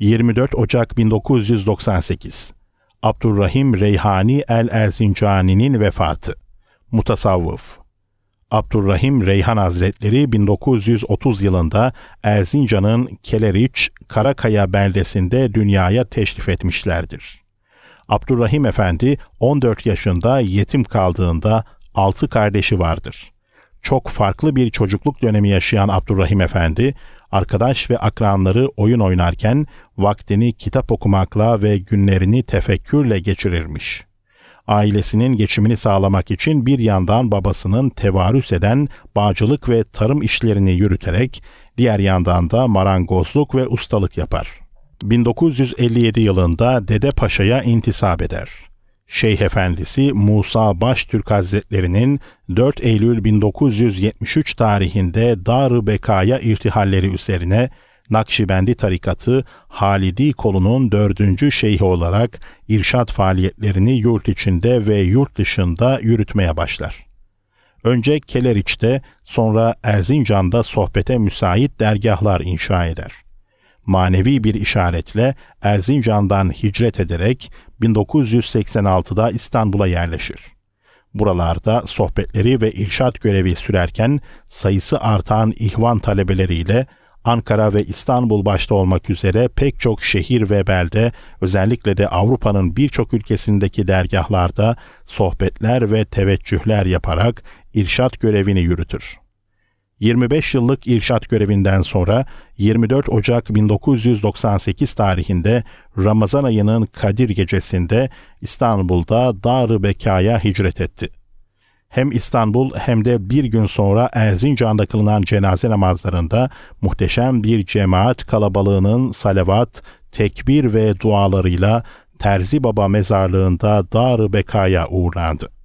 24 Ocak 1998 Abdurrahim Reyhani el-Erzincani'nin vefatı. Mutasavvıf Abdurrahim Reyhan Hazretleri 1930 yılında Erzincan'ın Keleriç, Karakaya beldesinde dünyaya teşrif etmişlerdir. Abdurrahim Efendi 14 yaşında yetim kaldığında 6 kardeşi vardır. Çok farklı bir çocukluk dönemi yaşayan Abdurrahim Efendi, arkadaş ve akranları oyun oynarken vaktini kitap okumakla ve günlerini tefekkürle geçirirmiş. Ailesinin geçimini sağlamak için bir yandan babasının tevarüs eden bağcılık ve tarım işlerini yürüterek diğer yandan da marangozluk ve ustalık yapar. 1957 yılında Dede Paşa'ya intisap eder. Şeyh Efendisi Musa Baştürk Hazretlerinin 4 Eylül 1973 tarihinde Dar-ı Beka'ya irtihalleri üzerine Nakşibendi tarikatı Halidi kolunun dördüncü şeyhi olarak irşat faaliyetlerini yurt içinde ve yurt dışında yürütmeye başlar. Önce Keleriç'te sonra Erzincan'da sohbete müsait dergahlar inşa eder. Manevi bir işaretle Erzincan'dan hicret ederek 1986'da İstanbul'a yerleşir. Buralarda sohbetleri ve irşat görevi sürerken sayısı artan ihvan talebeleriyle Ankara ve İstanbul başta olmak üzere pek çok şehir ve belde, özellikle de Avrupa'nın birçok ülkesindeki dergahlarda sohbetler ve teveccühler yaparak irşat görevini yürütür. 25 yıllık irşat görevinden sonra 24 Ocak 1998 tarihinde Ramazan ayının Kadir gecesinde İstanbul'da Dar-ı Beka'ya hicret etti. Hem İstanbul hem de bir gün sonra Erzincan'da kılınan cenaze namazlarında muhteşem bir cemaat kalabalığının salavat, tekbir ve dualarıyla Terzi Baba mezarlığında Dar-ı Beka'ya uğurlandı.